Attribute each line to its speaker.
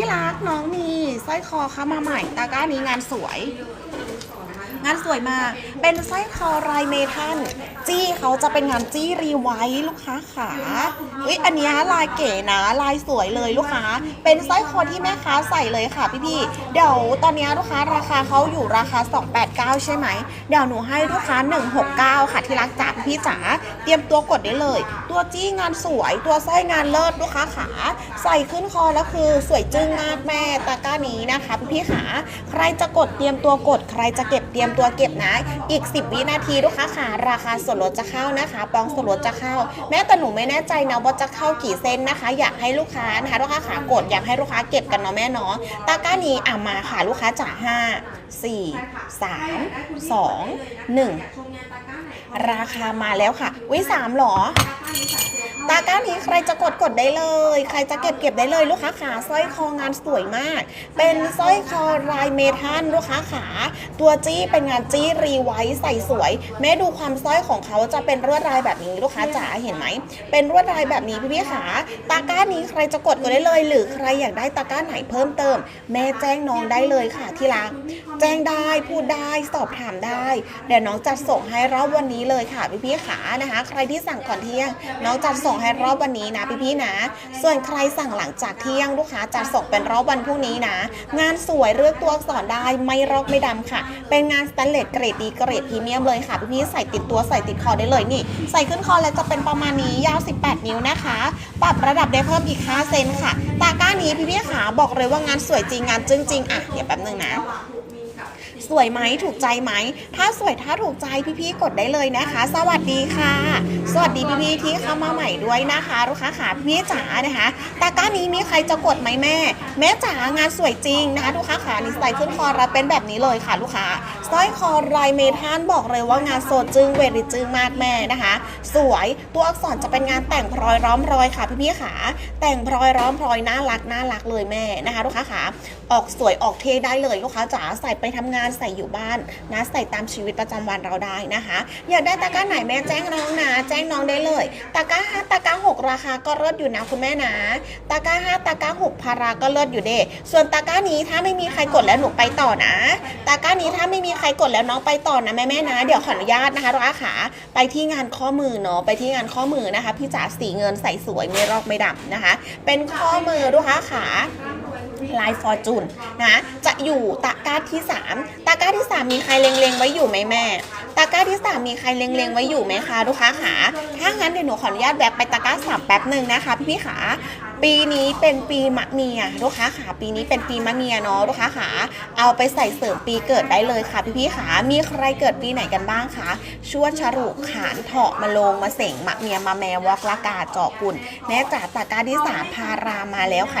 Speaker 1: ที่รักน้องมีสร้อยคอเข้ามาใหม่ตาก้านี้งานสวยานสวยมาก เป็นสร้อยคอลายเมทัลจี้เขาจะเป็นงานจี้รีไวท์ลูกค้าขาเฮ้ยอันนี้ลายเก๋นะลายสวยเลยลูกค้า เป็นสร้อยคอที่แม่ค้าใส่เลยค่ะพี่ๆเดี๋ยวตอนนี้ลูกค้าราคาเขาอยู่ราคา 289 ใช่ไหมเดี๋ยวหนูให้ลูกค้า 169 ค่ะที่รักจ๋าพี่จ๋าเตรียมตัวกดได้เลย ตัวจี้งานสวยตัวสร้อยงานเลิศลูกค้าขา ใส่ขึ้นคอแล้วคือสวยจึ้งมากแม่ตาก้านี้นะคะพี่ๆขาใครจะกดเตรียมตัวกดใครจะเก็บเตรียมตัวเก็บนะอีก 10 วินาทีลูกค้าขาราคาส่วนลดจะเข้านะคะปองส่วนลดจะเข้า แม้แต่หนูไม่แน่ใจนะว่าจะเข้ากี่เส้นนะคะ อยากให้ลูกค้านะคะลูกค้าขากดอยากให้ลูกค้าเก็บกันเนาะแม่เนาะตาก้านี้อะมาค่ะลูกค้าจ๋าห้าสี่สามสองหนึ่งราคามาแล้วค่ะวิสามหรอ ตาก้านี้ใครจะกดกดได้เลย ใครจะเก็บเก็บได้เลยลูกค้าขาสร้อยคองานสวยมาก เป็นสร้อยคอลายเมทัลลูกค้าขา ตัวจี้เป็นงานจี้รีไวท์ใส่สวย แม่ดูความสร้อยของเขาจะเป็นลวดลายแบบนี้ลูกค้าจ๋าเห็นไหม เป็นลวดลายแบบนี้พี่พี่ขา ตาก้านี้ใครจะกดกดได้เลย หรือใครอยากได้ตาก้าไหนเพิ่มเติม แม่แจ้งน้องได้เลยค่ะที่รักแจ้งได้พูดได้สอบถามได้เดี๋ยวน้องจัดส่งให้รอบวันนี้เลยค่ะพี่พี่ขานะคะ ใครที่สั่งก่อนเที่ยงน้องจัดส่งให้รอบวันนี้นะพี่พี่ๆนะ ส่วนใครสั่งหลังจากเที่ยงลูกค้าจัดส่งเป็นรอบวันพรุ่งนี้นะ งานสวยเลือกตัวอักษรได้ไม่รอกไม่ดำค่ะ เป็นงานสแตนเลสเกรดดีเกรดพรีเมียมเลยค่ะพี่พี่ๆใส่ติดตัวใส่ติดคอได้เลยนี่ ใส่ขึ้นคอแล้วจะเป็นประมาณนี้ยาว 18 นิ้วนะคะ ปรับระดับได้เพิ่มอีก 5 เซนค่ะ ตาก้านี้พี่พี่ๆขาบอกเลยว่างานสวยจริงงานจึ้งจริงอะเดี๋ยวแป๊บนึงนะ สวยไหมถูกใจไหม ถ้าสวยถ้าถูกใจพี่ๆกดได้เลยนะคะ สวัสดีค่ะ สวัสดีพี่ๆที่เข้ามาใหม่ด้วยนะคะลูกค้าขาพี่จ๋านะคะตาก้านี้มีใครจะกดไหมแม่ แม่จ๋างานสวยจริงนะคะลูกค้าขานี่ใส่ขึ้นคอรับเป็นแบบนี้เลยค่ะลูกค้าสร้อยคอลายเมทัลบอกเลยว่างานโซจึงเวริจึงมากแม่นะคะ สวยตัวอักษรจะเป็นงานแต่งพลอยร้อมรอยค่ะพี่ๆขาแต่งพลอยร้อมพลอยน่ารักน่ารักเลยแม่นะคะ ลูกค้าขาออกสวยออกเท่ได้เลยลูกค้าจ๋าใส่ไปทำงานใส่อยู่บ้านนะใส่ตามชีวิตประจำวันเราได้นะคะ อยากได้ตะกร้าไหนแม่แจ้งน้องนะ แจ้งน้องได้เลยตะกร้าห้าตะกร้าหกราคาก็เลิศอยู่นะคุณแม่นะตะกร้าห้าตะกร้าหกพาราก็เลิศอยู่เด้ส่วนตะกร้านี้ถ้าไม่มีใครกดแล้วหนูไปต่อนะตะกร้านี้ถ้าไม่มีใครกดแล้วน้องไปต่อนะแม่แม่นะเดี๋ยวขออนุญาตนะคะลูกค้าขาไปที่งานข้อมือเนาะไปที่งานข้อมือนะคะพี่จ๋าสีเงินใส่สวยไม่รอกไม่ดำนะคะ เป็นข้อมือลูกค้าขา ลายฟอร์จูนนะจะอยู่ตะกร้าที่ 3 ตะกร้าที่ 3 มีใครเล็งๆไว้อยู่ไหมแม่ ตะกร้าที่ 3 มีใครเล็งๆไว้อยู่ไหมคะลูกค้าขาถ้างั้นเดี๋ยวหนูขออนุญาตแวะไปตะกร้าสามแป๊บหนึ่งนะคะพี่พี่ขาปีนี้เป็นปีมะเมียลูกค้าขาปีนี้เป็นปีมะเมียเนาะลูกค้าขาเอาไปใส่เสริมปีเกิดได้เลยค่ะพี่พี่ขามีใครเกิดปีไหนกันบ้างคะชวดฉรุขานเถาะมาลงมาเสงมะเมียมาแมวอกละกาเจาะกุ่นแม่จ๋าตะกร้าที่สามพารามาแล้วค่ะ